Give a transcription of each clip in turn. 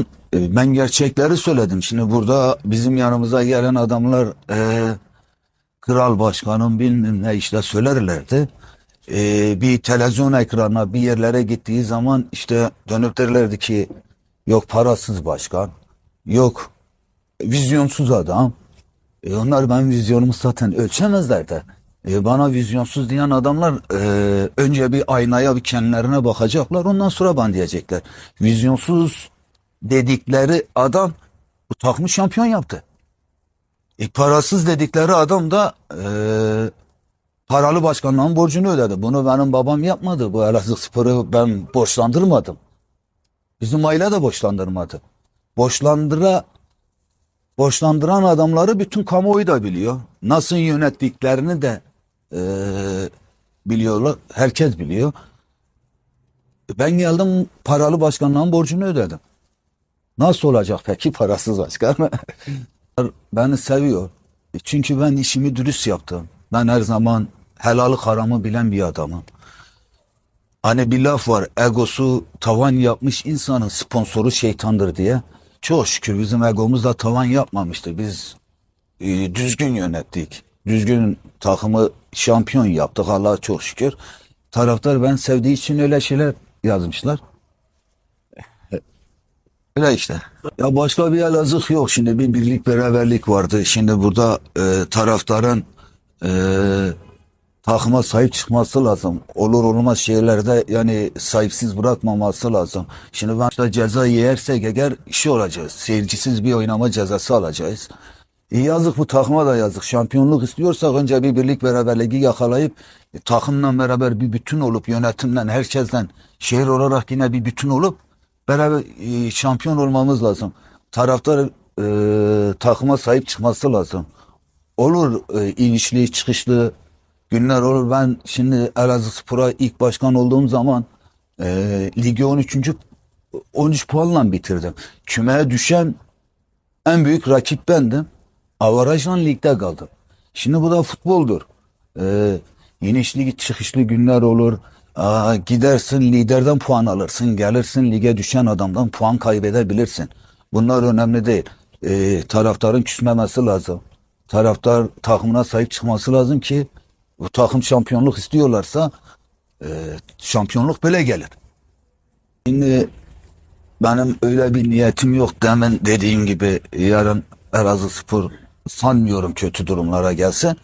E, Ben gerçekleri söyledim. Şimdi burada bizim yanımıza gelen adamlar e, kral başkanım bilmem ne işte söylerlerdi. E, bir televizyon ekranına bir yerlere gittiği zaman işte dönüp derlerdi ki yok parasız başkan, yok vizyonsuz adam. E, onlar ben vizyonumu zaten ölçemezler de. E, bana vizyonsuz diyen adamlar e, önce bir aynaya bir kendilerine bakacaklar ondan sonra bana diyecekler. Vizyonsuz dedikleri adam bu şampiyon yaptı. E, parasız dedikleri adam da e, paralı başkanlığın borcunu ödedi. Bunu benim babam yapmadı. Bu Elazığ Spor'u ben borçlandırmadım. Bizim aile de borçlandırmadı. Borçlandıra borçlandıran adamları bütün kamuoyu da biliyor. Nasıl yönettiklerini de e, biliyorlar. Herkes biliyor. Ben geldim paralı başkanlığın borcunu ödedim. Nasıl olacak peki parasız başkan? Beni seviyor. Çünkü ben işimi dürüst yaptım. Ben her zaman helalı haramı bilen bir adamım. Hani bir laf var egosu tavan yapmış insanın sponsoru şeytandır diye. Çok şükür bizim egomuz da tavan yapmamıştı. Biz e, düzgün yönettik. Düzgün takımı şampiyon yaptık Allah'a çok şükür. Taraftar ben sevdiği için öyle şeyler yazmışlar. Öyle işte. Ya başka bir Elazığ yok. Şimdi bir birlik beraberlik vardı. Şimdi burada e, taraftarın e, takıma sahip çıkması lazım. Olur olmaz şeylerde yani sahipsiz bırakmaması lazım. Şimdi ben işte ceza yersek eğer işi olacağız. Seyircisiz bir oynama cezası alacağız. E yazık bu takıma da yazık. Şampiyonluk istiyorsak önce bir birlik beraberliği yakalayıp e, takımla beraber bir bütün olup yönetimden herkesten şehir olarak yine bir bütün olup beraber e, şampiyon olmamız lazım. Taraftar e, takıma sahip çıkması lazım. Olur e, inişli çıkışlı günler olur. Ben şimdi Elazığ Spor'a ilk başkan olduğum zaman e, ligi 13. 13 puanla bitirdim. Kümeye düşen en büyük rakip bendim. Avarajla ligde kaldım. Şimdi bu da futboldur. Ee, inişli çıkışlı günler olur. Aa, gidersin liderden puan alırsın. Gelirsin lige düşen adamdan puan kaybedebilirsin. Bunlar önemli değil. Ee, taraftarın küsmemesi lazım. Taraftar takımına sahip çıkması lazım ki bu takım şampiyonluk istiyorlarsa e, şampiyonluk böyle gelir. Şimdi benim öyle bir niyetim yok. Demin dediğim gibi yarın Elazığ Spor sanmıyorum kötü durumlara gelse.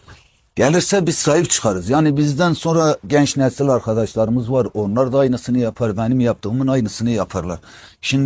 Gelirse biz sahip çıkarız. Yani bizden sonra genç nesil arkadaşlarımız var. Onlar da aynısını yapar. Benim yaptığımın aynısını yaparlar. Şimdi